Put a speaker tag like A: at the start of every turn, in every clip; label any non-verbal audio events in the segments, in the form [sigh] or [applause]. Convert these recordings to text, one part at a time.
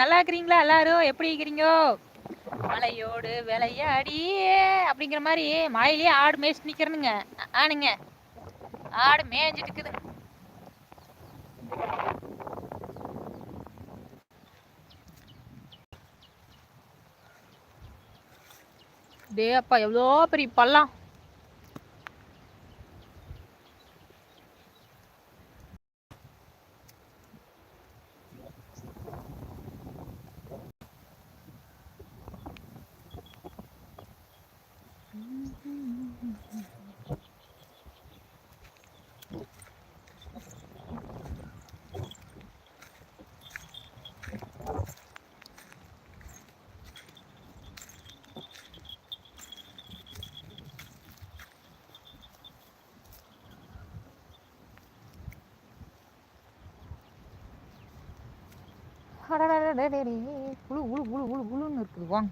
A: நல்லா இருக்கிறீங்களா எல்லாரும்? எப்படி இருக்கிறீங்கோ? மலையோடு விளையாடி அப்படிங்கிற மாதிரி மழையிலேயே ஆடு மேய்ச்சி நிக்கிறனுங்க. ஆனுங்க ஆடு மேய்ஞ்சிட்டு இருக்குது டே அப்பா எவ்வளோ பெரிய பள்ளம். அடடடடடடே, குளு குளு குளு குளு குளுன்னு இருக்குது வாங்க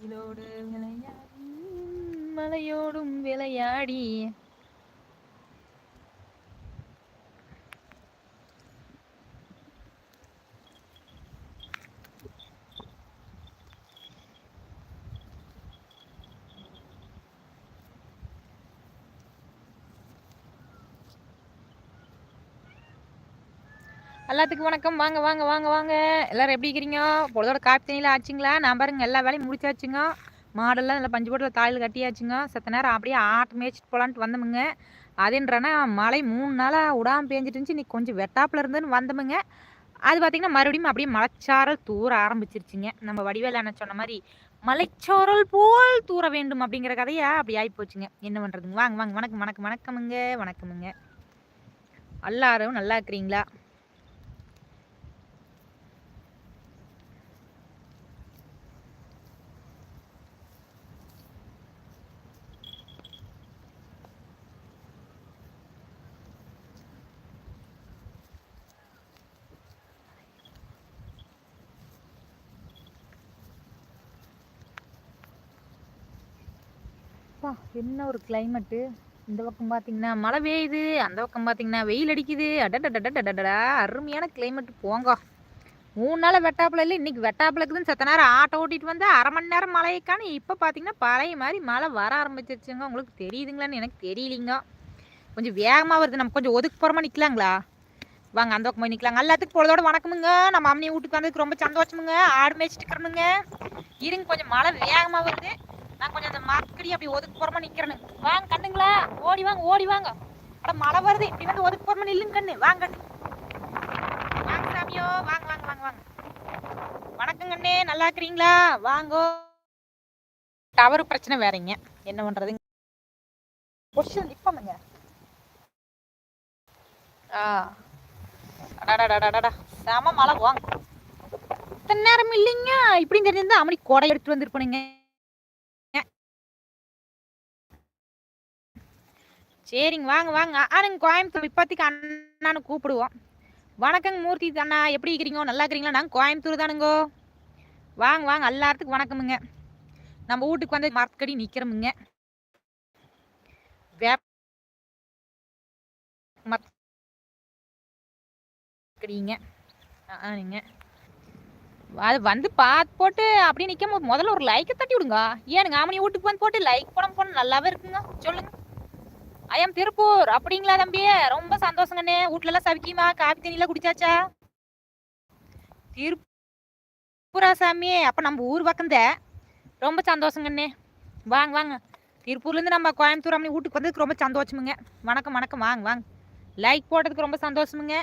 A: விளையாடி மலையோடும் விளையாடி எல்லாத்துக்கும் வணக்கம். வாங்க வாங்க வாங்க வாங்க. எல்லாரும் எப்படி இருக்கிறீங்க? பொழுதோட காப்பி தண்ணியில் ஆச்சுங்களா? நான் பாருங்க எல்லா வேலையும் முடிச்சாச்சுங்க. மாடெல்லாம் நல்லா பஞ்சு போட்டில் தாயில் கட்டியாச்சுங்க. செத்த நேரம் அப்படியே ஆட்டு மேய்ச்சிட்டு போகலான்ட்டு வந்தமுங்க. அதுன்றனா மழை மூணு நாளாக விடாமல் பேஞ்சிட்டு இருந்துச்சு இன்னைக்கு கொஞ்சம் வெட்டாப்பில் இருந்துன்னு வந்தமுங்க. அது பார்த்திங்கன்னா மறுபடியும் அப்படியே மலைச்சாரல் தூர ஆரம்பிச்சிருச்சுங்க. நம்ம வடிவேல என்ன சொன்ன மாதிரி மலைச்சாரல் போல் தூர வேண்டும் அப்படிங்கிற கதையா அப்படி ஆகி போச்சுங்க என்ன பண்ணுறதுங்க வாங்க வாங்க. வணக்கம் வணக்கம் வணக்கமுங்க. வணக்கமுங்க. எல்லாரும் நல்லா இருக்கிறீங்களா அப்பா என்ன ஒரு கிளைமேட்டு இந்த பக்கம் பார்த்தீங்கன்னா மழை பெய்யுது அந்த பக்கம் பார்த்தீங்கன்னா வெயில் அடிக்குது. அடடடடடடடா அருமையான கிளைமேட் போங்க. மூணு நாள் வெட்டாப்புல இல்லை இன்றைக்கி வெட்டாப்புல இருக்குதுன்னு சத்த நேரம் ஆட்டோ ஓட்டிகிட்டு வந்து அரை மணி நேரம் மழைக்கான இப்போ பார்த்தீங்கன்னா பழைய மாதிரி மழை வர ஆரம்பிச்சிருச்சுங்க. உங்களுக்கு தெரியுதுங்களான்னு எனக்கு தெரியலிங்க. கொஞ்சம் வேகமாக வருது. நம்ம கொஞ்சம் ஒதுக்கு போகிறோமா நிற்கலாங்களா வாங்க அந்த பக்கம் போய் நிற்கலாங்க எல்லாத்துக்கும் பொழுதோட வணக்கமுங்க. நம்ம அம்மனி வீட்டுக்கு வந்ததுக்கு ரொம்ப சந்தோஷமுங்க. ஆடு மேய்ச்சிட்டு இருக்கிறனுங்க இருங்க கொஞ்சம் மழை வேகமாக வருது. நான் கொஞ்சம் அந்த மரத்துக்கடி அப்படி ஒதுக்கு போறமா நிக்கிறேன்னு. வாங்க கண்ணுங்களா. ஓடி வாங்க ஓடி வாங்க. அட மழை வருது. இப்படி வந்து ஒதுக்கு போறமா நில்லுங்க கண்ணு. வாங்க. கண்ணு வாங்க சாமியோ. வாங்க வாங்க வாங்க வாங்க. வணக்கம் கண்ணே. நல்லா இருக்கிறீங்களா? வாங்கோ. டவர் பிரச்சனை வேறங்க. என்ன பண்றதுங்க கொஸ்டின் நிப்பமுங்க ஆ அடடடடடா செம மழை வாங்க இத்தனை நேரம் இல்லைங்க இப்படின்னு தெரிஞ்சிருந்தா அம்மனி கொடை எடுத்துட்டு வந்திருப்பானுங்க சரிங்க வாங்க வாங்க. ஆனாங்க கோயம்புத்தூர் இப்போதைக்கு அண்ணான்னு கூப்பிடுவோம். வணக்கங்க மூர்த்தி அண்ணா எப்படி இருக்கிறீங்க? நல்லா இருக்கிறீங்களா? நாங்கள் கோயம்புத்தூர் தானுங்கோ. வாங்க வாங்க. எல்லாத்துக்கும் வணக்கமுங்க. நம்ம வீட்டுக்கு வந்து மரத்துக்கடி நிற்கிறோமுங்க வேப் மரத்துக்கடிங்க. ஆனுங்க அது வந்து பார்த்து போட்டு அப்படியே நிற்காம முதல்ல ஒரு லைக்கை தட்டி விடுங்க ஏனுங்க ஆமணி வீட்டுக்கு வந்து போட்டு லைக் போட போன நல்லாவே இருக்குங்க. சொல்லுங்க. ஐயம் திருப்பூர். அப்படிங்களா தம்பி? ரொம்ப சந்தோஷங்கண்ணே. வீட்ல எல்லாம் சவிக்கியமா காபி தண்ணிலாம் குடிச்சாச்சா? திருப்பூரா சாமி. அப்ப நம்ம ஊர் பக்கந்த ரொம்ப சந்தோஷங்கண்ணே. வாங்க வாங்க. திருப்பூர்லேருந்து நம்ம கோயம்புத்தூர் அப்படி வீட்டுக்கு வந்ததுக்கு ரொம்ப சந்தோஷமுங்க. வணக்கம் வணக்கம். வாங்க வாங்க. லைக் போட்டதுக்கு ரொம்ப சந்தோஷமுங்க.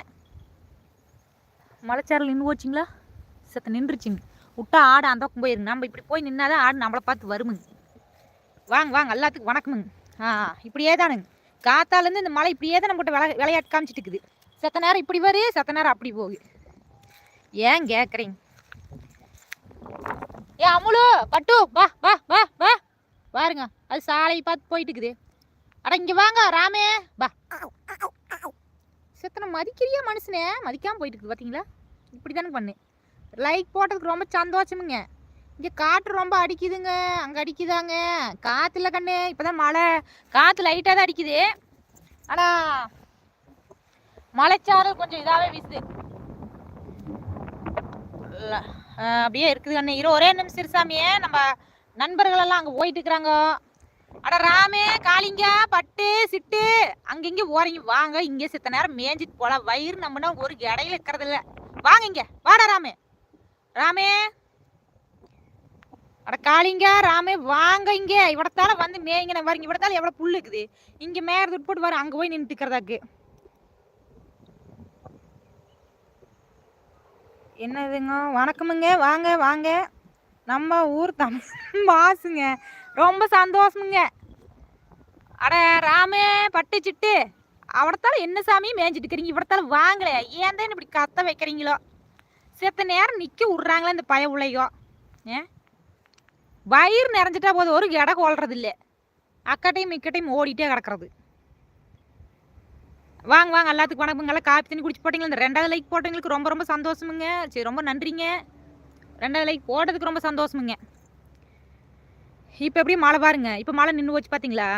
A: மலைச்சாரல் நின்று போச்சுங்களா? சத்த நின்றுச்சுங்க. விட்டா ஆடு அந்த பக்கம் போயிருங்க. நம்ம இப்படி போய் நின்னாதான் ஆடு நம்மளை பார்த்து வருமுங்க. வாங்க வாங்க. எல்லாத்துக்கும் வணக்கமுங்க. ஆ இப்படியே தானுங்க காத்தாலேருந்து இந்த மழை இப்படியே தான் நம்மகிட்ட விளை விளையாட்டு காமிச்சிட்டு இருக்குது செத்த நேரம் இப்படி வரு செத்த நேரம் அப்படி போகுது. ஏன் கேட்குறீங்க ஏ அமுலு பட்டு வா வா வா வா. பாருங்க அது சாலையை பார்த்து போயிட்டு இருக்குது அட இங்கே வாங்க ராமே. வா. செத்தனை மதிக்கிறியா மனுஷனே? மதிக்காமல் போயிட்டு இருக்குது பார்த்தீங்களா இப்படி தானே பண்ணு. லைக் போட்டதுக்கு ரொம்ப சந்தோஷமுங்க. இங்கே காற்று ரொம்ப அடிக்குதுங்க. அங்கே அடிக்குதாங்க. காற்று இல்லை கண்ணு. இப்போதான் மழை. காற்று லைட்டாக தான் அடிக்குது. ஆனால் மலைச்சாரல் கொஞ்சம் இதாகவே வீசுது. அப்படியே இருக்குது கண்ணு. இரு ஒரே நிமிஷம் சாமியே. நம்ம நண்பர்களெல்லாம் அங்கே போயிட்டு இருக்கிறாங்க. அட ராமே காளிங்க பட்டு சிட்டு. அங்கங்கே ஓரங்க வாங்க இங்கே சித்த நேரம் மேய்ஞ்சிட்டு போகலாம் வயிறு நம்மனா ஒரு இடையில இருக்கிறதில்ல வாங்க இங்கே. வாடா ராமே. ராமே. அட காளிங்க ராமே வாங்க இங்க. இவடத்தால வந்து மேய்ங்க நான் வரீங்க இவடத்தால எவ்வளவு புல்லு இருக்குது. இங்க மேயறது போட்டு வர அங்க போய் நின்றுட்டு என்னதுங்க? வணக்கமுங்க வாங்க வாங்க. நம்ம ஊர் தமிழ் [laughs] மாசுங்க. ரொம்ப சந்தோஷமுங்க. அட ராமே பட்டு சிட்டு. அவடத்தால என்ன சாமி மேய்ஞ்சிட்டு இருக்கிறீங்க? இவடத்தால வாங்கல. ஏன் தான் இப்படி கத்த வைக்கிறீங்களோ? செத்த நேரம் நிற்க விட்றாங்களே இந்த பய உலையோ. ஏ வயிறு நிறைஞ்சிட்டா போதும். ஒரு இடம் கொள்றது இல்லை அக்கட்டையும் இக்கட்டையும் ஓடிட்டே கிடக்கிறது. வாங்க வாங்க எல்லாத்துக்கும் வணக்கங்க காப்பி தண்ணி குடிச்சு போட்டீங்களா? இந்த ரெண்டாவது லைக் போட்டவங்களுக்கு ரொம்ப ரொம்ப சந்தோஷமுங்க. சரி ரொம்ப நன்றிங்க. ரெண்டாவது லைக் போட்டதுக்கு ரொம்ப சந்தோஷமுங்க. இப்போ எப்படி மழை பாருங்க. இப்போ மழை நின்று போச்சு பார்த்தீங்களா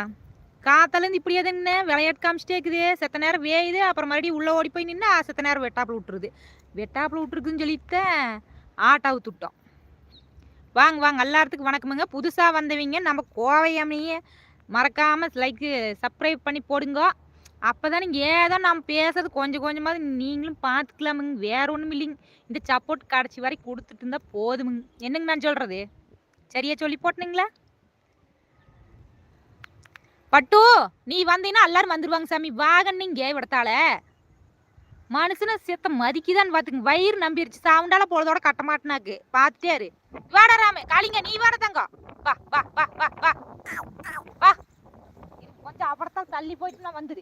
A: காத்தாலேருந்து இப்படியே என்ன விளையாட்டு காமிச்சிட்டே இருக்குது. செத்த நேரம் வேயுது. அப்புறம் மறுபடியும் உள்ளே ஓடி போய் நின்று செத்த நேரம் வெட்டாப்பில் விட்டுருது. வெட்டாப்பில் விட்டுருக்குன்னு சொல்லிட்டு ஆட்டாவை துட்டோம் வாங்க வாங்க. எல்லாத்துக்கும் வணக்கமுங்க. புதுசாக வந்தவங்க. நம்ம கோவையம்மையே மறக்காமல் லைக்கு சப்ஸ்கிரைப் பண்ணி போடுங்க. அப்போ தானே ஏதோ நம்ம பேசுறது கொஞ்சம் கொஞ்சமாவது நீங்களும் பார்த்துக்கலாமுங்க வேறு ஒன்றும் இல்லைங்க. இந்த சப்போர்ட் கடைசி வரைக்கும் கொடுத்துட்டு இருந்தால் போதுமுங்க. என்னங்க நான் சொல்கிறது சரியா சொல்லி போட்டனுங்களா பட்டு நீ வந்தீங்கன்னா எல்லாரும் வந்துடுவாங்க சாமி. வாகன்னீங்க இவிடத்தால மனுஷனை செத்த மதிக்குதான்னு பாத்துங்க வயிறு நம்பிருச்சு. சவுண்டால போறதோட கட்ட மாட்டினாக்கு. பாத்துட்டாரு வாடா ராமே காளிங்க நீ வாட தங்க. வா வா வா வா வா. வா. கொஞ்சம் அப்புறத்தான் தள்ளி போயிட்டு நான் வந்துரு.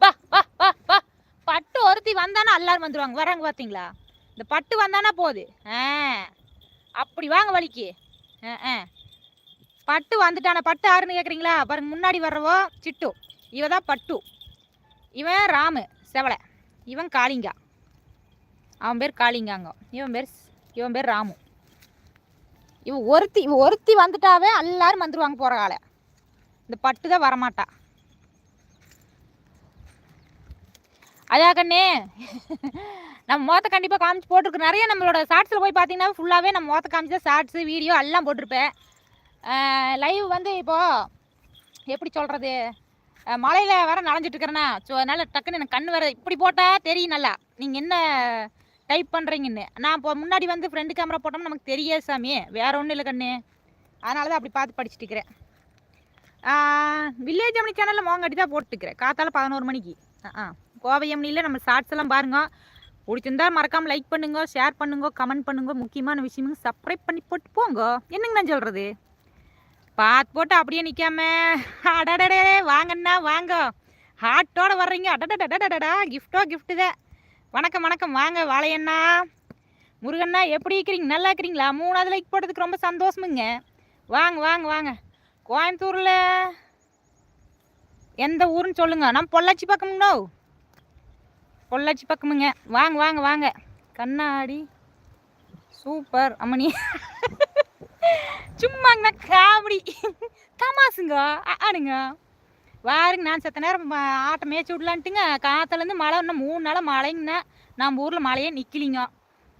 A: வா வா வா வா. பட்டு ஒருத்தி வந்தானா எல்லாரும் வந்துருவாங்க. வராங்க பாத்தீங்களா? இந்த பட்டு வந்தானா போகுது ஆ. அப்படி வாங்க வலிக்கு ஆ ஆ. பட்டு வந்துட்டான? பட்டு யாருன்னு கேட்குறீங்களா பாருங்க முன்னாடி வர்றவோ சிட்டு. இவ தான் பட்டு. இவன் ராமு செவலை. இவன் காளிங்கா. அவன் பேர் காளிங்காங்க. இவன் பேர் இவன் பேர் ராமு. இவன் ஒருத்தி இவன் ஒருத்தி வந்துட்டாவே எல்லாரும் வந்துருவாங்க போகிற காலை இந்த பட்டு தான் வரமாட்டா. அதா கண்ணே. நம்ம மோத்த கண்டிப்பாக காமிச்சு போட்டிருக்கு நிறைய நம்மளோட ஷார்ட்ஸில் போய் பார்த்தீங்கன்னா ஃபுல்லாகவே நம்ம மோத்த காமிச்சா ஷார்ட்ஸு வீடியோ எல்லாம் போட்டிருப்பேன். லைவ் வந்து இப்போது எப்படி சொல்கிறது மலையில் வர நனைஞ்சிட்டு இருக்கிறேன்னா ஸோ அதனால் டக்குன்னு எனக்கு கண் வர இப்படி போட்டால் தெரியும் நல்லா. நீங்கள் என்ன டைப் பண்ணுறீங்கன்னு நான் இப்போ முன்னாடி வந்து ஃப்ரெண்டு கேமரா போட்டோம்னா நமக்கு தெரியாது சாமி. வேற ஒன்றும் இல்லை கண்ணு. அதனால தான் அப்படி பார்த்து படிச்சுட்டு இருக்கிறேன் வில்லேஜ் அம்மணி சேனலில் மோங்கட்டி தான் போட்டுக்கிறேன் காத்தால பதினோரு மணிக்கு. ஆ கோவை அம்மனியில் நம்ம ஷார்ட்ஸ் எல்லாம் பாருங்க. பிடிச்சிருந்தா மறக்காமல் லைக் பண்ணுங்க ஷேர் பண்ணுங்க கமெண்ட் பண்ணுங்க. முக்கியமான விஷயமும் சப்ஸ்கிரைப் பண்ணி போட்டு போங்க. என்னங்க நான் சொல்கிறது பார்த்து போட்டு அப்படியே நிற்காம அடடடே வாங்கண்ணா வாங்க. ஹார்ட்டோட வர்றீங்க. அடடடடடடா கிஃப்டோ கிஃப்ட்டு தான் வணக்கம் வணக்கம். வாங்க வாழையண்ணா. முருகண்ணா எப்படி இருக்கிறீங்க? நல்லா இருக்கிறீங்களா? மூணாவது லைக் போட்டதுக்கு ரொம்ப சந்தோஷமுங்க. வாங்க வாங்க வாங்க. கோயம்புத்தூரில் எந்த ஊருன்னு சொல்லுங்கள் நம்ம பொள்ளாச்சி பக்கமுங்கண்ணோ பொள்ளாச்சி பக்கமுங்க. வாங்க வாங்க வாங்க. கண்ணாடி. சூப்பர் அம்மணி. [laughs] சும்மாங்கண்ணா காமெடி. தமாசுங்க அ- ஆனுங்க வாருங்க நான் செத்த நேரம் ஆட்டை மேய்ச்சி விடலான்ட்டுங்க காற்றுலேருந்து மழை இன்னும் மூணு நாளாக மழைங்கண்ணா. நம்ம ஊரில் மழையே நிற்கலிங்க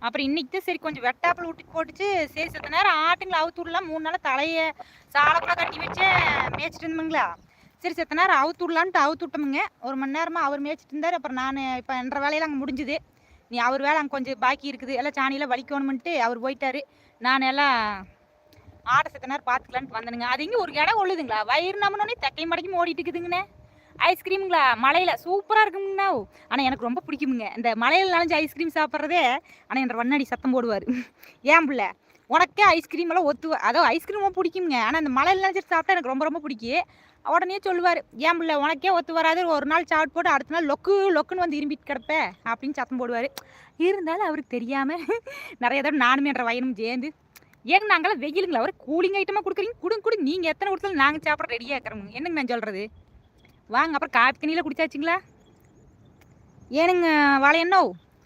A: அப்புறம் இன்னைக்கு தான் சரி கொஞ்சம் வெட்டாப்பில் விட்டு போட்டுச்சு. சரி செத்த நேரம் ஆட்டுங்களை அவுத்து விடலாம். மூணு நாளாக தலையை சாலக்குள்ள கட்டி வச்சு மேய்ச்சிட்டு இருந்தோங்களா சரி செத்த நேரம் அவுத்து விடலான்ட்டு அவுத்து விட்டோமுங்க. ஒரு மணி நேரமாக அவர் மேய்ச்சிட்டு இருந்தார். அப்புறம் நான் இப்போ என்ற வேலையெல்லாம் அங்கே முடிஞ்சுது. நீ அவர் வேலை அங்கே கொஞ்சம் பாக்கி இருக்குது. எல்லாம் சாணியெல்லாம் வலிக்கணும்ன்ட்டு அவர் போயிட்டார். நான் எல்லாம் ஆட்டை செத்த நேரம் பார்த்துக்கலான்ட்டு வந்தனுங்க. அது இங்கே ஒரு இடம் ஒழுதுங்களா வயிறு நம்மனோடனே தக்கை மடக்கி ஓடிட்டு இருக்குதுங்கண்ணே ஐஸ்கிரீமுங்களா மலையில் சூப்பராக இருக்குங்கண்ணா ஆனால் எனக்கு ரொம்ப பிடிக்குமுங்க. இந்த மலையில் நனைஞ்சு ஐஸ்கிரீம் சாப்பிட்றதே ஆனால் என்ற வண்ணாடி சத்தம் போடுவார். [laughs] ஏன் பிள்ளை? உனக்கே ஐஸ்கிரீம் எல்லாம் ஒத்து அதோ ஐஸ்கிரீமும் பிடிக்குங்க ஆனால் இந்த மலையில் நினச்சிட்டு சாப்பிட்டா எனக்கு ரொம்ப ரொம்ப பிடிக்கும் உடனே சொல்லுவார் ஏன் பிள்ளை உனக்கே ஒத்து வராது. ஒரு நாள் சாப்பிட்டு போட்டு அடுத்த நாள் லொக்கு லொக்குன்னு வந்து இரும்பிட்டு கிடப்ப. அப்படின்னு சத்தம் போடுவார். இருந்தாலும் அவருக்கு தெரியாமல் [laughs] நிறைய தடவை நானுமே என்ற வயனும் சேர்ந்து ஏங்க நாங்களாம் வெயிலுங்களா? ஒரு கூலிங் ஐட்டமாக கொடுக்குறீங்க. கொடுங்க கொடுங்க நீங்கள் எத்தனை கொடுத்தாலும் நாங்கள் சாப்பிட ரெடியாக இருக்கிறோங்க என்னங்க நான் சொல்கிறது வாங்க அப்புறம் காப்பி தண்ணியில் குடிச்சாச்சுங்களா? ஏனுங்க வாழையண்ணோ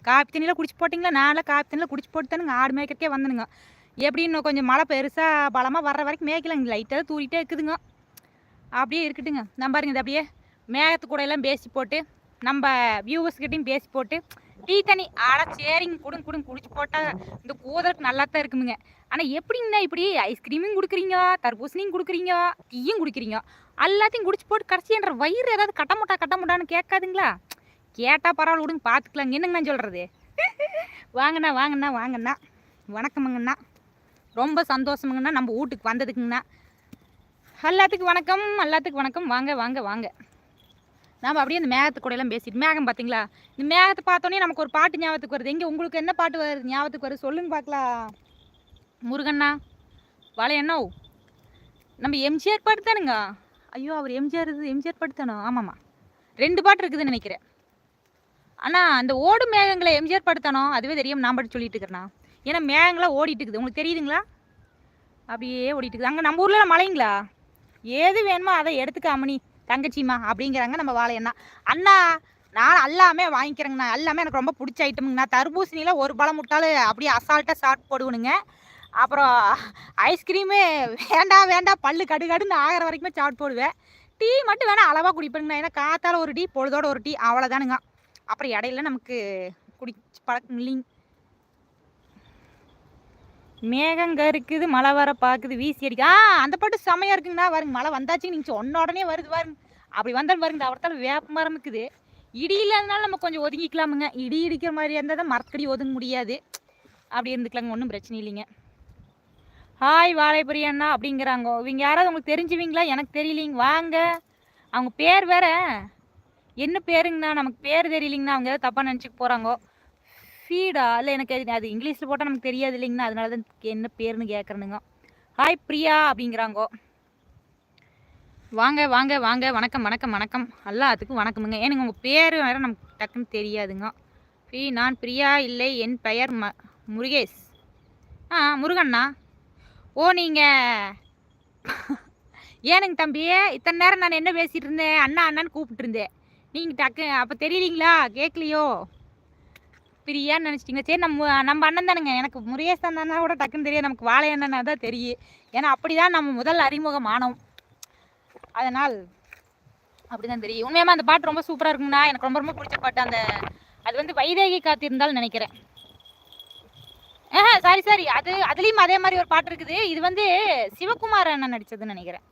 A: காப்பி தண்ணியில் குடிச்சு போட்டிங்களா? நான்லாம் காப்பி தண்ணியில் குடிச்சு போட்டு தானுங்க ஆடு மேய்க்கிறக்கே வந்தனுங்க. எப்படி இன்னும் கொஞ்சம் மழை பெருசாக பலமாக வர்ற வரைக்கும் மேய்க்கலாங்க. லைட்டாக தூரிட்டே இருக்குதுங்க. அப்படியே இருக்கட்டுங்க. நம்ம பாருங்க இது அப்படியே மேகத்து கூட எல்லாம் பேசி போட்டு நம்ம வியூவர்ஸ்கிட்டையும் பேசி போட்டு டீ தண்ணி. ஆட சரிங்க. கொடுங்க கொடுங்க. குடிச்சு போட்டால் இந்த கூதலுக்கு நல்லா தான் இருக்குமுங்க. ஆனால் எப்படிங்கண்ணா இப்படி? ஐஸ்கிரீமும் கொடுக்குறீங்க தர்பூசணியும் கொடுக்குறீங்க டீயும் குடிக்கிறீங்க. எல்லாத்தையும் குடிச்சு போட்டு கடைசி என்ற வயிறு ஏதாவது கட்டமுட்டா கட்டமுட்டான்னு கேட்காதுங்களா? கேட்டால் பரவாயில்ல விடுங்க பார்த்துக்கலாங்க என்னங்கண்ணா சொல்கிறது வாங்கண்ணா வாங்கண்ணா வாங்கண்ணா. வணக்கமுங்கண்ணா. ரொம்ப சந்தோஷமுங்கண்ணா நம்ம வீட்டுக்கு வந்ததுக்குங்கண்ணா. எல்லாத்துக்கும் வணக்கம் எல்லாத்துக்கும் வணக்கம். வாங்க வாங்க வாங்க. நாம் அப்படியே இந்த மேகத்து கூடையெல்லாம் பேசிட்டு மேகம் பார்த்தீங்களா இந்த மேகத்தை பார்த்தோன்னே நமக்கு ஒரு பாட்டு ஞாபகத்துக்கு வருது. எங்கே உங்களுக்கு என்ன பாட்டு வருது ஞாபகத்துக்கு வருது? சொல்லுங்க பார்க்கலாம் முருகண்ணா வளையண்ணோ நம்ம எம்ஜிஆர் பாட்டு தானுங்க. ஐயோ அவர் எம்ஜிஆர் இது எம்ஜிஆர் பாட்டு தானோ? ஆமாம்மா. ரெண்டு பாட்டு இருக்குதுன்னு நினைக்கிறேன். ஆனால் அந்த ஓடும் மேகங்களை எம்ஜிஆர் பாட்டு தானோ? அதுவே தெரியும் நான் பாட்டு சொல்லிட்டு இருக்கிறேண்ணா. ஏன்னா மேகங்களாக ஓடிட்டு இருக்குது. உங்களுக்கு தெரியுதுங்களா? அப்படியே ஓடிட்டு இருக்குது. அங்கே நம்ம ஊரில் மழைங்களா? ஏது வேணுமோ அதை எடுத்துக்க அம்மனி தங்கச்சிம்மா அப்படிங்கிறாங்க நம்ம வாழையண்ணா. அண்ணா நான் எல்லாமே வாங்கிக்கிறேங்கண்ணா. எல்லாமே எனக்கு ரொம்ப பிடிச்ச ஐட்டமுங்கண்ணா தர்பூசணியில் ஒரு பழம் விட்டாலும் அப்படியே அசால்ட்டாக ஷார்ட் போடுவணுங்க அப்புறம் ஐஸ்கிரீமு வேண்டாம் வேண்டாம் பல்லு கடு கடுன்னு ஆகிற வரைக்குமே சாப்பிட்டு போடுவேன். டீ மட்டும் வேணால் அளவாக குடிப்பேங்கண்ணா ஏன்னா காத்தால் ஒரு டீ பொழுதோட ஒரு டீ அவ்வளோதானுங்க அப்புறம் இடையில நமக்கு குடிச்சு பழக்கம் இல்லைங்க மேகங்க இருக்குது மழை வர பார்க்குது வீசி அடிக்க ஆ அந்த பாட்டு செமையாக இருக்குங்கண்ணா. வருங்க மழை வந்தாச்சு நீங்கள் சொன்ன உடனே வருது பாருங்க. அப்படி வந்தாலும் வருங்க அவர்த்தால வேப்ப மரம் இருக்குது. இடி இல்லாதனால நம்ம கொஞ்சம் ஒதுங்கிக்கலாமுங்க. இடி இடிக்கிற மாதிரி இருந்தால் தான் மரத்தடி ஒதுங்க முடியாது. அப்படி இருந்துக்கலாங்க ஒன்றும் பிரச்சனை இல்லைங்க. ஹாய் வாழைப்பரி அண்ணா அப்படிங்கிறாங்க. இவங்க யாராவது உங்களுக்கு தெரிஞ்சுவீங்களா? எனக்கு தெரியலிங்க. வாங்க. அவங்க பேர் வேற. என்ன பேருங்கண்ணா? நமக்கு பேர் தெரியலிங்கண்ணா. அவங்க ஏதாவது தப்பாக நினச்சிக்க போகிறாங்கோ ஃபீடா? இல்லை எனக்கு அது அது இங்கிலீஷில் போட்டால் நமக்கு தெரியாது இல்லைங்கண்ணா. அதனால தான் என்ன பேருன்னு கேட்குறேனுங்க ஹாய் பிரியா அப்படிங்கிறாங்கோ. வாங்க வாங்க வாங்க. வணக்கம் வணக்கம் வணக்கம். எல்லாத்துக்கும் வணக்கமுங்க. ஏனுங்க உங்கள் பேர் வேறு நமக்கு டக்குன்னு தெரியாதுங்க. ஃபீ நான் பிரியா இல்லை. என் பெயர் ம முருகேஷ். ஆ முருகண்ணா. ஓ நீங்கள் ஏனுங்க தம்பி இத்தனை நேரம் நான் என்ன பேசிகிட்டு இருந்தேன்? அண்ணா அண்ணான்னு கூப்பிட்டு இருந்தேன் நீங்கள் டக்கு அப்போ தெரியலீங்களா? கேட்கலையோ பிரியான்னு நினச்சிட்டிங்க சரி நம்ம நம்ம அண்ணன் தானுங்க. எனக்கு முருகேஷ் அண்ணா கூட டக்குன்னு தெரியும் நமக்கு வாழை அண்ணனா தான் தெரியும். ஏன்னா அப்படி தான் நம்ம முதல் அறிமுகம் ஆனோம் அதனால் அப்படி தான் தெரியும். உண்மையாமல் அந்த பாட்டு ரொம்ப சூப்பராக இருக்குங்கண்ணா எனக்கு ரொம்ப ரொம்ப பிடிச்ச பாட்டு அந்த அது வந்து வைதேகி காத்திருந்தால் நினைக்கிறேன். சாரி சாரி அது அதுலேயும் அதே மாதிரி ஒரு பாட்டு இருக்குது. இது வந்து சிவகுமார் அண்ணன் நடித்ததுன்னு நினைக்கிறேன்.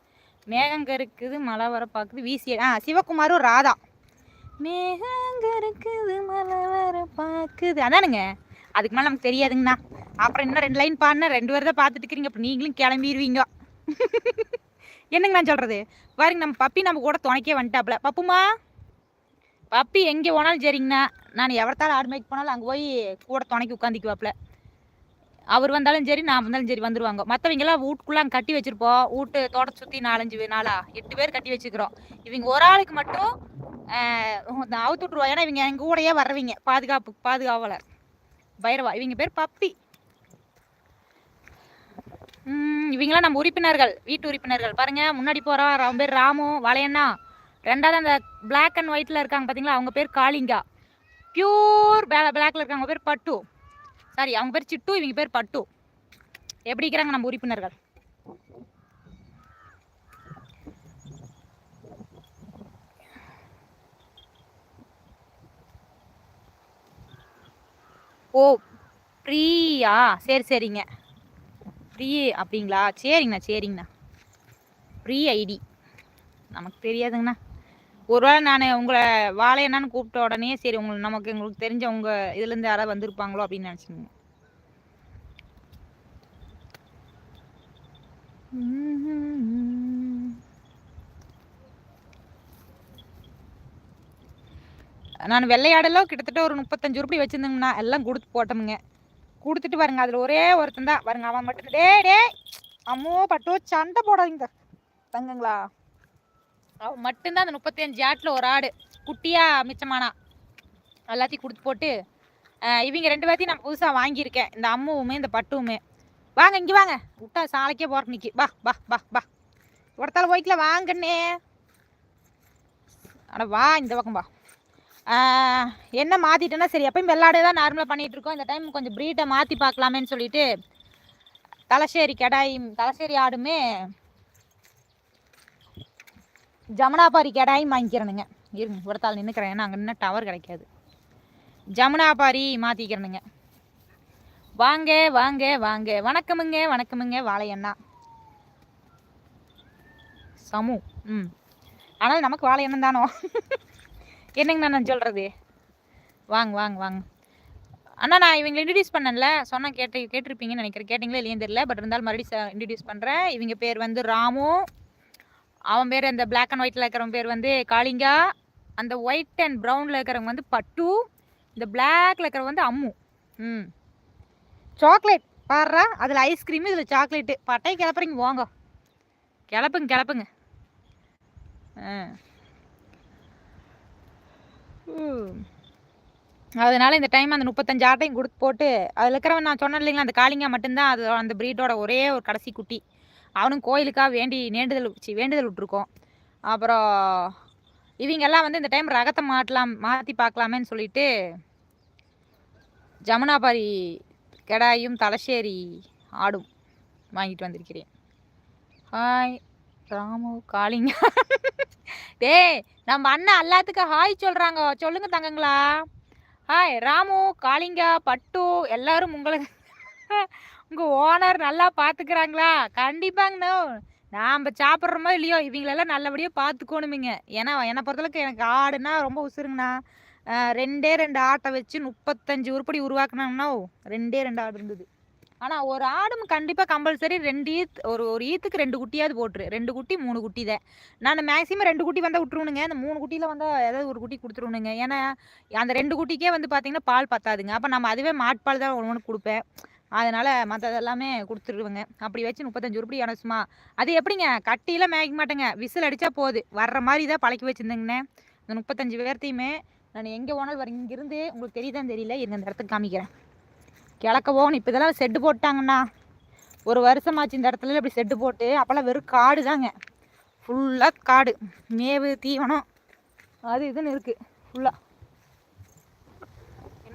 A: மேகங்க இருக்குது மழை வர பார்க்குது வீசி ஆ சிவகுமாரும் ராதா. மேகங்க இருக்குது மழை வர பார்க்குது. அதானுங்க. அதுக்கு மேலே நமக்கு தெரியாதுங்கண்ணா. அப்புறம் இன்னும் ரெண்டு லைன் பாடினா ரெண்டு பேர் தான் பார்த்துட்டு இருக்கிறீங்க. அப்போ நீங்களும் கிளம்பிடுவீங்க என்னங்க நான் சொல்கிறது பாருங்க நம்ம பப்பி நம்ம கூட துணைக்கே வந்துட்டாப்புல. பப்புமா? பப்பி எங்கே போனாலும் சரிங்கண்ணா. நான் எவரத்தால் ஆடு மேய்க்கு போனாலும் அங்கே போய் கூட துணைக்கு உட்காந்துக்குவாப்புல அவர் வந்தாலும் சரி நான் வந்தாலும் சரி வந்துருவாங்க. மற்றவங்கெல்லாம் வீட்டுக்குள்ளாங்க கட்டி வச்சிருப்போம். வீட்டு தோட்டத்தை சுற்றி நாலஞ்சு நாளா எட்டு பேர் கட்டி வச்சுக்கிறோம். இவங்க ஒரு ஆளுக்கு மட்டும் அவுத்து விட்ருவா ஏன்னா இவங்க எங்கள் கூடையே வர்றவங்க பாதுகாப்பு பாதுகாவலர். பைரவா இவங்க பேர் பப்பி. இவங்களாம் நம்ம உறுப்பினர்கள் வீட்டு உறுப்பினர்கள். பாருங்க முன்னாடி போகிறா அவன் பேர் ராமு வளையண்ணா. ரெண்டாவது அந்த பிளாக் அண்ட் ஒயிட்டில் இருக்காங்க பார்த்தீங்களா அவங்க பேர் காளிங்கா. பியூர் பிளாக்ல இருக்காங்க பேர் பட்டு. சாரி அவங்க பேர் சிட்டு இவங்க பேர் பட்டு. எப்படி இருக்கிறாங்க நம்ம உறுப்பினர்கள்? ஓ ஃப்ரீயா சரி சரிங்க. ஃப்ரீ அப்படிங்களா? சரிங்கண்ணா சரிங்கண்ணா. ஃப்ரீ ஐடி நமக்கு தெரியாதுங்கண்ணா. ஒருவேளை நான் உங்களை வாழை என்னன்னு கூப்பிட்ட உடனே சரி உங்களுக்கு நமக்கு உங்களுக்கு தெரிஞ்ச இதுல இதுலேருந்து யாராவது வந்திருப்பாங்களோ அப்படின்னு நினச்சிங்க நான் வெள்ளையாடெல்லாம் கிட்டத்தட்ட ஒரு முப்பத்தஞ்சு ரூபாய் வச்சுருந்தேங்கண்ணா. எல்லாம் கொடுத்து போட்டோமுங்க. கொடுத்துட்டு பாருங்க அதில் ஒரே ஒருத்தன் தான். பாருங்க அவன் மட்டும் டே டே அம்மோ பட்டோ சண்டை போடாதீங்க. தங்கங்களா? அவன் மட்டும்தான் அந்த முப்பத்தஞ்சு ஆட்டில் ஒரு ஆடு. குட்டியாக மிச்சமானா. எல்லாத்தையும் கொடுத்து போட்டு இவங்க ரெண்டு பேர்த்தையும் நான் புதுசாக வாங்கியிருக்கேன். இந்த அம்முவுமே இந்த பட்டுவுமே. வாங்க இங்கே வாங்க. விட்டா சாலைக்கே போகிற நிற்கி பா பா பா பா ஒருத்தால போய்க்கல வாங்கண்ணே. ஆனால் வா இந்த பக்கம் பா என்ன மாற்றிட்டேன்னா சரி எப்பயும் வெள்ளாடு தான் நார்மலாக பண்ணிகிட்டு இருக்கோம். இந்த டைம் கொஞ்சம் ப்ரீட்டை மாற்றி பார்க்கலாமேன்னு சொல்லிட்டு தலசேரி கடாய் தலசேரி ஆடுமே ஜமுனாபாரி கேட்டாயும் வாங்கிக்கிறேனுங்க. இருங்க ஒரு நின்றுக்கிறேன் ஏன்னா அங்கே டவர் கிடைக்காது. ஜமுனாபாரி மாற்றிக்கிறனுங்க வாங்க வாங்க வாங்க. வணக்கமுங்க வணக்கமுங்க வாழையண்ணா. சமு ம். ஆனால் நமக்கு வாழை எண்ணம் தானோ? என்னங்க நான் சொல்கிறது வாங்க வாங்க வாங்க. அண்ணா நான் இவங்க இன்ட்ரடியூஸ் பண்ணல சொன்னால் கேட்டு கேட்டிருப்பீங்கன்னு நினைக்கிறேன். கேட்டிங்களே இல்லையே தெரியல. பட் இருந்தாலும் மறுபடியும் இன்ட்ரடியூஸ் பண்ணுறேன் இவங்க பேர் வந்து ராமு. அவன் பேர் அந்த பிளாக் அண்ட் ஒயிட்டில் இருக்கிறவன் பேர் வந்து காளிங்கா. அந்த ஒயிட் அண்ட் ப்ரௌனில் இருக்கிறவங்க வந்து பட்டு. இந்த பிளாக்ல இருக்கிறவங்க வந்து அம்மு. ம். சாக்லேட் பாடுறா அதில் ஐஸ்கிரீமு இதில் சாக்லேட்டு பட்டை கிளப்புறீங்க வாங்க. கிளப்புங்க கிளப்புங்க. ஆ. அதனால இந்த டைம் அந்த முப்பத்தஞ்சு ஆட்டையும் கொடுத்து போட்டு அதில் இருக்கிறவன் நான் சொன்னேன் இல்லைங்களா அந்த காளிங்கா மட்டும்தான் அது அந்த ப்ரீடோட ஒரே ஒரு கடைசி குட்டி. அவனும் கோயிலுக்காக வேண்டி நேண்டுதல் சி வேண்டுதல் விட்ருக்கோம் அப்புறம் இவங்கெல்லாம் வந்து இந்த டைம் ரகத்தை மாட்டலாம் மாற்றி பார்க்கலாமேன்னு சொல்லிட்டு ஜமுனாபாரி கெடாயும் தலசேரி ஆடும் வாங்கிட்டு வந்திருக்கிறேன். ஹாய் ராமு காளிங்க. டேய் நம்ம அண்ணன் எல்லாத்துக்கும் ஹாய் சொல்கிறாங்க சொல்லுங்கள் தங்கங்களா. ஹாய் ராமு காளிங்கா பட்டு எல்லாரும் உங்களுக்கு உங்கள் ஓனர் நல்லா பார்த்துக்கிறாங்களா கண்டிப்பாங்கண்ணா. நாம் சாப்பிட்றோமோ இல்லையோ இவங்களெல்லாம் நல்லபடியாக பார்த்துக்கோணுமிங்க ஏன்னா என்னை பொறுத்தளவுக்கு எனக்கு ஆடுனா ரொம்ப உசுருங்கண்ணா. ரெண்டே ரெண்டு ஆட்டை வச்சு முப்பத்தஞ்சு உருப்படி உருவாக்குனாங்கண்ணா. ரெண்டே ரெண்டு ஆடு இருந்தது. ஆனால் ஒரு ஆடும் கண்டிப்பாக கம்பல்சரி ரெண்டு ஈத் ஒரு ஒரு ஈத்துக்கு ரெண்டு குட்டியாவது போட்டுரு. ரெண்டு குட்டி மூணு குட்டி தான். நான் மேக்ஸிமம் ரெண்டு குட்டி வந்தால் விட்ருவணுங்க அந்த மூணு குட்டியில் வந்தால் ஏதாவது ஒரு குட்டி கொடுத்துருவணுங்க. ஏன்னா அந்த ரெண்டு குட்டிக்கே வந்து பார்த்திங்கன்னா பால் பத்தாதுங்க. அப்போ நம்ம அதுவே மாட்பால் தான் ஒன்று ஒன்று கொடுப்பேன். அதனால் மற்றது எல்லாமே கொடுத்துருவேங்க. அப்படி வச்சு முப்பத்தஞ்சு உருப்படி அனுசுமா அது எப்படிங்க? கட்டியெல்லாம் மேய்க்க மாட்டேங்க. விசில் அடித்தா போகுது வர்ற மாதிரி தான் பழக்கி வச்சுருந்தேங்கண்ணே. இந்த முப்பத்தஞ்சு பேர்த்தையுமே நான் எங்கே போனாலும் வர இங்கேருந்து உங்களுக்கு தெரியுதான் தெரியல. இருங்க இந்த இடத்துக்கு காமிக்கிறேன். கிழக்க போகணும் இப்போ இதெல்லாம் செட்டு போட்டாங்கண்ணா. ஒரு வருஷமாச்சு இந்த இடத்துல இப்படி செட்டு போட்டு அப்போல்லாம் வெறும் காடு தாங்க. ஃபுல்லாக காடு. மேவு தீவனம். அது இதுன்னு இருக்குது ஃபுல்லாக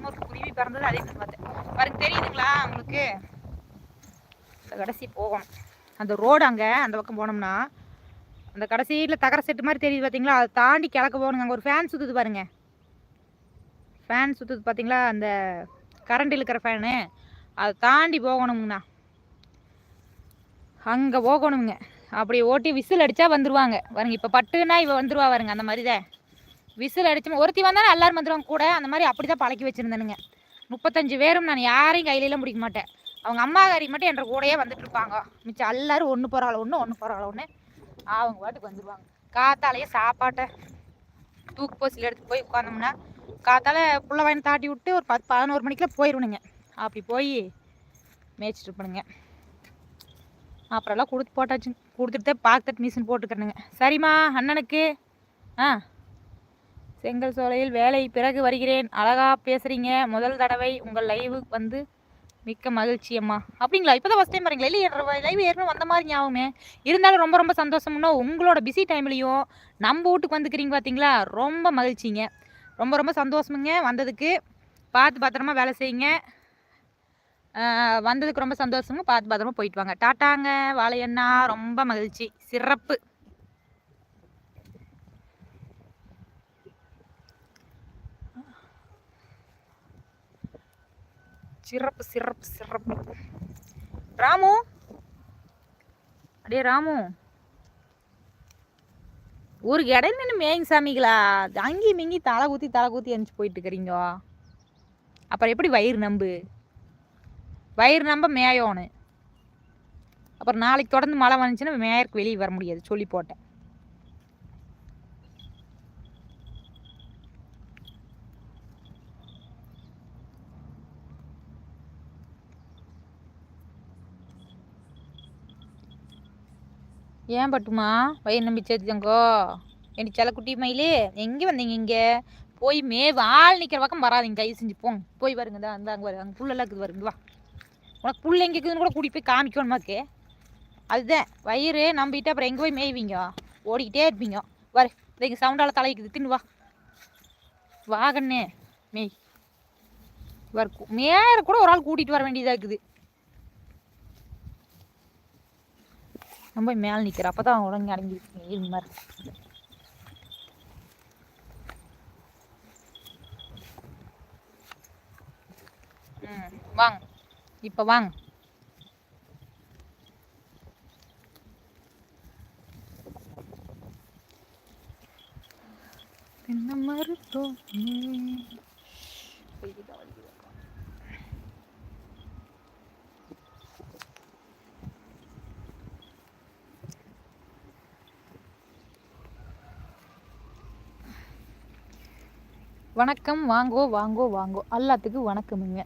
A: இன்னொரு குருவி பிறந்தது அதே பார்த்தேன் பாருங்க தெரியுதுங்களா உங்களுக்கு? இந்த கடைசி போகணும். அந்த ரோடு அங்கே அந்த பக்கம் போனோம்னா அந்த கடைசியில் தகர செட்டு மாதிரி தெரியுது பார்த்தீங்களா அதை தாண்டி கிழக்க போகணுங்க. அங்கே ஒரு ஃபேன் சுற்றுது பாருங்க. ஃபேன் சுற்றுது பார்த்தீங்களா அந்த கரண்ட் இழுக்கிற ஃபேனு அதை தாண்டி போகணுங்கண்ணா. அங்கே போகணுங்க. அப்படி ஓட்டி விசில் அடித்தா வந்துடுவாங்க பாருங்க இப்போ பட்டுனா இவ வந்துருவா பாருங்க அந்த மாதிரி தான் விசில் அடிச்சு ஒருத்தி வந்தாலும் எல்லாரும் வந்துடுவாங்க கூட அந்த மாதிரி அப்படி தான் பழக்கி வச்சுருந்தேனுங்க. முப்பத்தஞ்சு பேரும் நான் யாரையும் கையிலலாம் பிடிக்க மாட்டேன். அவங்க அம்மா காரி மட்டும் என்ற கூடயே வந்துட்டு இருப்பாங்க. மிச்சம் எல்லாரும் ஒன்று போகிறாள் ஒன்று ஒன்று போகிறாள் ஒன்று அவங்க பாட்டுக்கு வந்துடுவாங்க காத்தாலேயே சாப்பாட்டை தூக்கு போசில் எடுத்து போய் உட்காந்தோம்னா காத்தால புள்ள வாங்கி தாட்டி விட்டு ஒரு பத்து பதினோரு மணிக்கெலாம் போயிடுவணுங்க அப்படி போய் மேய்ச்சிட்டு இருப்பணுங்க அப்புறம்லாம் கொடுத்து போட்டாச்சு கொடுத்துட்டு பார்த்துட்டு மிஷின் போட்டுக்கிறேனுங்க. சரிம்மா அண்ணனுக்கு ஆ? செங்கல் சோலையில் வேலை பிறகு வருகிறேன். அழகாக பேசுகிறீங்க முதல் தடவை உங்கள் லைவுக்கு வந்து மிக்க மகிழ்ச்சி அம்மா. அப்படிங்களா? இப்போ தான் ஃபஸ்ட் டைம் வரீங்களா இல்லை லைவ் ஏற்கனவே வந்த மாதிரி ஞாபகமே. இருந்தாலும் ரொம்ப ரொம்ப சந்தோஷம்னா உங்களோட பிஸி டைம்லேயும் நம்ம வீட்டுக்கு வந்துக்கிறீங்க பார்த்தீங்களா ரொம்ப மகிழ்ச்சிங்க. ரொம்ப ரொம்ப சந்தோஷமுங்க. வந்ததுக்கு பார்த்து பத்திரமா வேலை செய்யுங்க. வந்ததுக்கு ரொம்ப சந்தோஷங்க பார்த்து பத்திரமா போயிட்டு வாங்க. டாட்டாங்க வாழையண்ணா ரொம்ப மகிழ்ச்சி. சிறப்பு. சிறப்பு சிறப்பு சிறப்பு. ராமு? அடே ராமு. ஒரு இடம் நின்று மேய்ங்க சாமிங்களா அங்கேயும் மிங்கி தலை ஊற்றி தலை ஊற்றி அனுப்பிச்சு போயிட்டு இருக்கிறீங்க அப்புறம் எப்படி வயிறு நம்பு? வயிறு நம்ப மேயோன்னு அப்புறம் நாளைக்கு தொடர்ந்து மழை வந்துச்சுன்னா மேயருக்கு வெளியே வர முடியாது. சொல்லி போட்டேன். ஏன் பட்டுமா? வயிறு நம்பி சேர்த்துக்கோ என் குட்டி மயிலே எங்கே வந்தீங்க இங்கே? போய் மே ஆள் நிற்கிற பக்கம் வராதிங்க கை செஞ்சு போங்க. போய் வருங்க தான் அந்த அங்கே வருங்க அங்கே புல்லெல்லாம் இருக்குது வருங்க வா. உனக்கு புல் எங்கே இருக்குதுன்னு கூட கூட்டி போய் காமிக்கணுமாக்கு அதுதான் வயிறு நம்பிட்டு அப்புறம் எங்கே போய் மேய்வீங்க? ஓடிக்கிட்டே இருப்பீங்க. வர இங்கே சவுண்டால் தலைக்குது தின்னு வா. வாகண்ணே மேய். வரு மேயற கூட ஒரு ஆள் கூட்டிகிட்டு வர வேண்டியதாக இருக்குது. நம்ம போய் மேலே நிற்கிற அப்போ தான் உடனே அடங்கி இது மாதிரி ம் வாங்க. இப்போ வாங்க. தென்னை மரத்தோப்பு வணக்கம் வாங்கோ வாங்கோ வாங்கோ. எல்லாத்துக்கும் வணக்கமுங்க.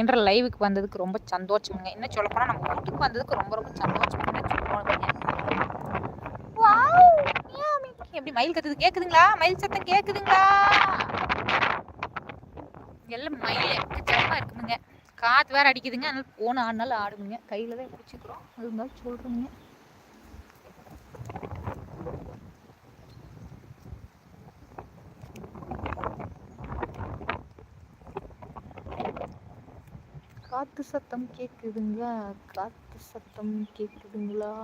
A: என்ற லைவுக்கு வந்ததுக்கு ரொம்ப சந்தோஷமுங்க. என்ன சொல்லப்போனால் நம்ம வீட்டுக்கு வந்ததுக்கு ரொம்ப ரொம்ப சந்தோஷமுங்க. எப்படி மயில் கத்துது? கேக்குதுங்களா? மயில் சத்தம் கேக்குதுங்களா? எல்லாம் மயில். எக்கச்சக்கமா இருக்குதுங்க காத்து வேற அடிக்குதுங்க. அதனால போன ஆடினாலும் ஆடுமுங்க. கையில தான் பிடிச்சிக்கிறோம் அது இருந்தாலும் சொல்றேங்க. காத்து சத்தம் கேட்குதுங்க காத்து சத்தம் கேட்குதுங்களா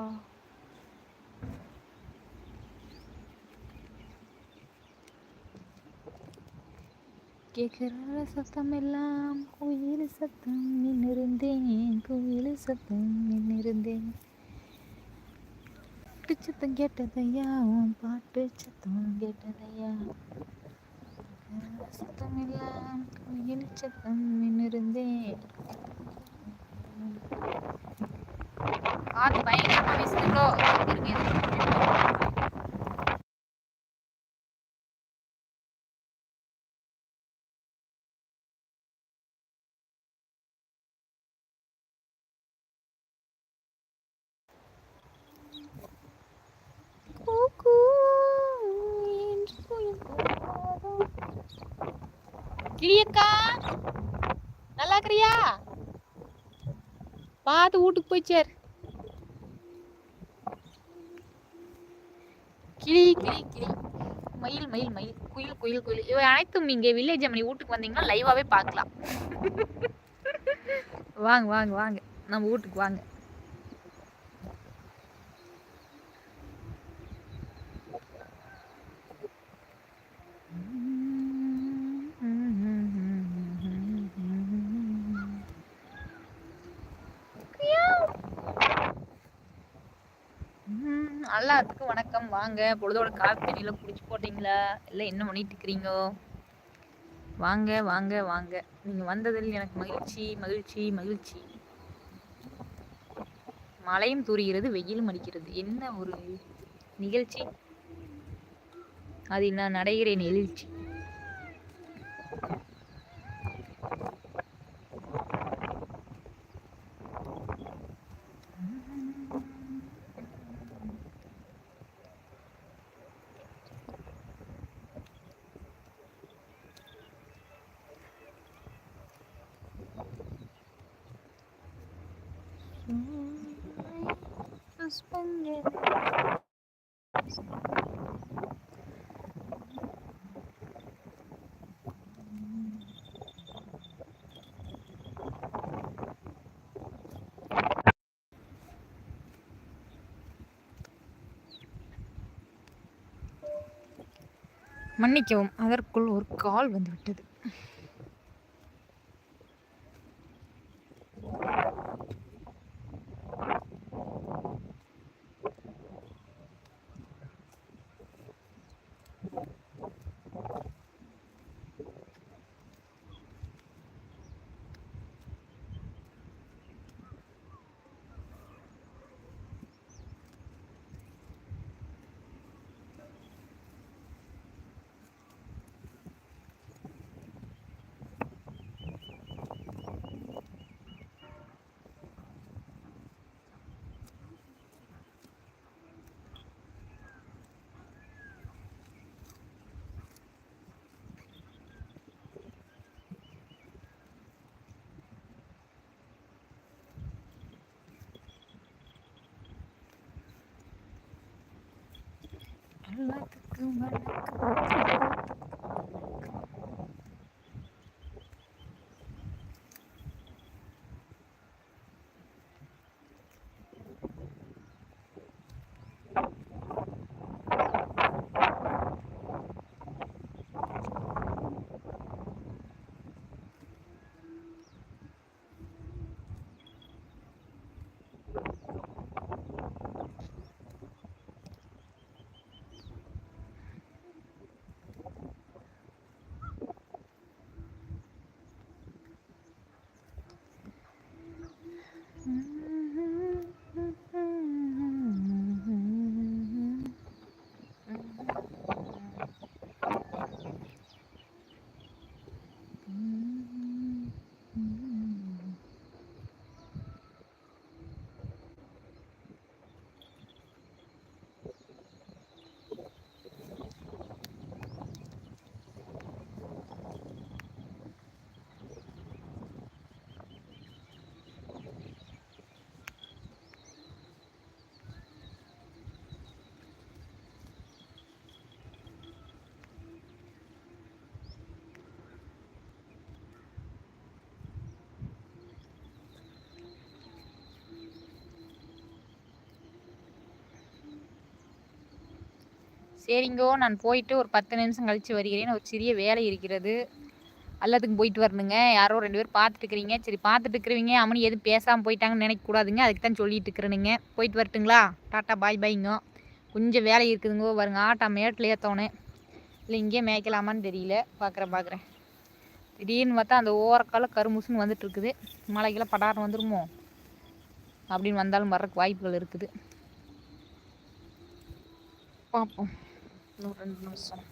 A: கேட்குற சத்தம் எல்லாம். கோயில் சத்தம் நின்னிருந்தேன். கோயில் சத்தம் நின்னிருந்தேன். பாட்டு சத்தம் கேட்டதையா? உன் பாட்டு சத்தம் கேட்டதையா? கேட்குற சத்தம் எல்லாம் கோயில் சத்தம் நின்னிருந்தேன் காத்து பயங்கரமா வீசுதுங்களோ இருங்க இருங்க. கூக்கு என்று குயில் கூவாதோ. கிளியக்கா நல்லா இருக்கிறியா பார்த்து வீட்டுக்கு போயிச்சார் கிளி கிளி கிளி. மயில் மயில் மயில். குயில் குயில் குயில். இவை அனைத்தும் இங்கே வில்லேஜ் அம்மனி வீட்டுக்கு வந்தீங்கன்னா லைவாகவே பார்க்கலாம். [laughs] வாங்க வாங்க வாங்க. நம்ம வீட்டுக்கு வாங்க ம், எல்லாத்துக்கும் வணக்கம். வாங்க பொழுதோட காப்பி தண்ணியில் குடிச்சு போட்டீங்களா? இல்லை என்ன பண்ணிட்டு இருக்கிறீங்க? வாங்க வாங்க வாங்க. நீங்கள் வந்ததில் எனக்கு மகிழ்ச்சி மகிழ்ச்சி மகிழ்ச்சி. மழையும் தூறுகிறது வெயிலும் அடிக்கிறது. என்ன ஒரு நிகழ்ச்சி? அதில் நான் நடைகிறேன் எழுச்சி மன்னிக்கவும் அதற்குள் ஒரு கால் வந்துவிட்டது எல்லாத்துக்கும் வணக்கம் சரிங்கோ நான் போயிட்டு ஒரு பத்து நிமிஷம் கழித்து வருகிறேன். ஒரு சிறிய வேலை இருக்கிறது. எல்லாத்துக்கும் போயிட்டு வரணுங்க. யாரோ ரெண்டு பேர் பார்த்துட்டு இருக்கிறீங்க. சரி பார்த்துட்டு இருக்கிறவங்க அம்மனி எதுவும் பேசாமல் போயிட்டாங்கன்னு நினைக்கக்கூடாதுங்க. அதுக்கு தான் சொல்லிட்டு இருக்கிறேனுங்க. போயிட்டு வரட்டுங்களா? டாட்டா பாய் பாய்ங்கோ. கொஞ்சம் வேலை இருக்குதுங்கோ வருங்க ஆட்டா மேட்டில் ஏற்றோனே இல்லை இங்கேயே மேய்க்கலாமான்னு தெரியல. பார்க்குறேன் பார்க்குறேன். திடீர்னு பார்த்தா அந்த ஓரக்கால கருமுசுன்னு வந்துட்டு இருக்குது மழைக்கெல்லாம் படாரம் வந்துருமோ? அப்படின்னு வந்தாலும் வர்றதுக்கு வாய்ப்புகள் இருக்குது. பார்ப்போம். இன்னும் ரெண்டு நிமிஷம்